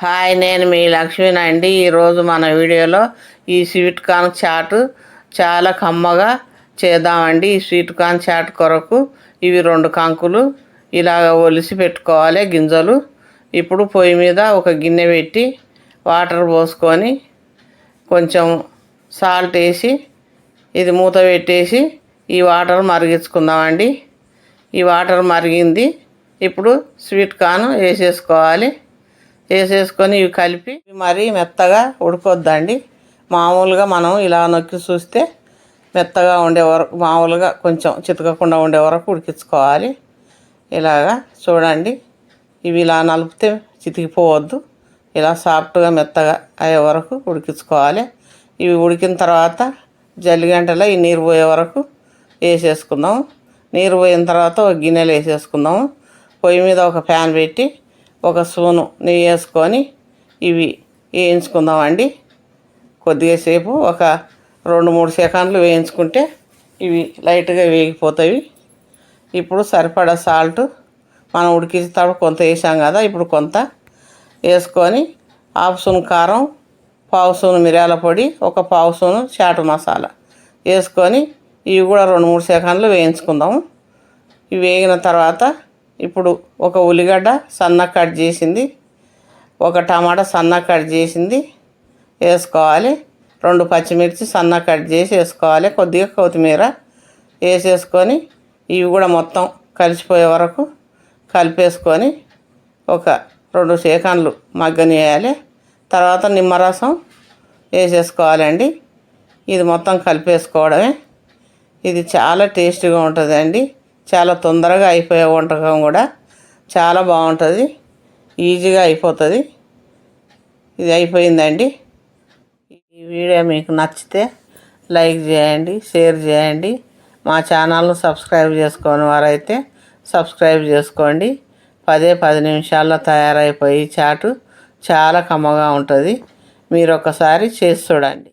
Hi నేను మీ లక్ష్మీని అండి. ఈరోజు మన వీడియోలో ఈ స్వీట్ కార్న్ చాట్ చాలా కమ్మగా చేద్దామండి. ఈ స్వీట్ కార్న్ చాట్ కొరకు ఇవి రెండు కంకులు ఇలాగ ఒలిసి పెట్టుకోవాలి గింజలు. ఇప్పుడు పొయ్యి మీద ఒక గిన్నె పెట్టి వాటర్ పోసుకొని కొంచెం సాల్ట్ వేసి ఇది మూత పెట్టేసి ఈ వాటర్ మరిగించుకుందామండి. ఈ వాటర్ మరిగింది. ఇప్పుడు స్వీట్ కార్న్ వేసేసుకోవాలి. వేసేసుకొని ఇవి కలిపి మరీ మెత్తగా ఉడకొద్దండి. మామూలుగా మనం ఇలా నొక్కి చూస్తే మెత్తగా ఉండే వరకు మామూలుగా కొంచెం చితకకుండా ఉండే వరకు ఉడికించుకోవాలి. ఇలాగా చూడండి. ఇవి ఇలా నలిపితే చితికిపోవద్దు. ఇలా సాఫ్ట్గా మెత్తగా అయ్యే వరకు ఉడికించుకోవాలి. ఇవి ఉడికిన తర్వాత జల్లిగంటలో ఈ నీరు పోయే వరకు వేసేసుకుందాం నీరు పోయిన తర్వాత ఒక గిన్నెలు వేసేసుకుందాము. పొయ్యి మీద ఒక ఫ్యాన్ పెట్టి ఒక స్పూను నెయ్యి వేసుకొని ఇవి వేయించుకుందామండి. కొద్దిగా సేపు ఒక రెండు మూడు సెకండ్లు వేయించుకుంటే ఇవి లైట్గా వేగిపోతాయి. ఇప్పుడు సరిపడా సాల్ట్ మనం ఉడికిస్తాడు కొంత వేసాం కదా ఇప్పుడు కొంత వేసుకొని హాఫ్ స్పూన్ కారం పావు స్పూన్ మిరియాల పొడి ఒక పావు సూను చాటు మసాలా వేసుకొని ఇవి కూడా రెండు మూడు సెకండ్లు వేయించుకుందాము. ఇవి వేగిన తర్వాత ఇప్పుడు ఒక ఉల్లిగడ్డ సన్న కట్ చేసింది ఒక టమాటా సన్న కట్ చేసింది వేసుకోవాలి. రెండు పచ్చిమిర్చి సన్న కట్ చేసి వేసుకోవాలి. కొద్దిగా కొత్తిమీర వేసేసుకొని ఇవి కూడా మొత్తం కలిసిపోయే వరకు కలిపేసుకొని ఒక రెండు సేకన్లు మగ్గనియాలి తర్వాత నిమ్మరసం వేసేసుకోవాలండి. ఇది మొత్తం కలిపేసుకోవడమే. ఇది చాలా టేస్టీగా ఉంటుందండి. చాలా తొందరగా అయిపోయే వంటకం కూడా చాలా బాగుంటుంది. ఈజీగా అయిపోతుంది. ఇది అయిపోయిందండి. ఈ వీడియో మీకు నచ్చితే లైక్ చేయండి షేర్ చేయండి. మా ఛానల్ను సబ్స్క్రైబ్ చేసుకోని వారైతే సబ్స్క్రైబ్ చేసుకోండి. పదే పది నిమిషాల్లో తయారైపోయి చాటు చాలా కమ్మగా ఉంటుంది. మీరు ఒకసారి చేసి చూడండి.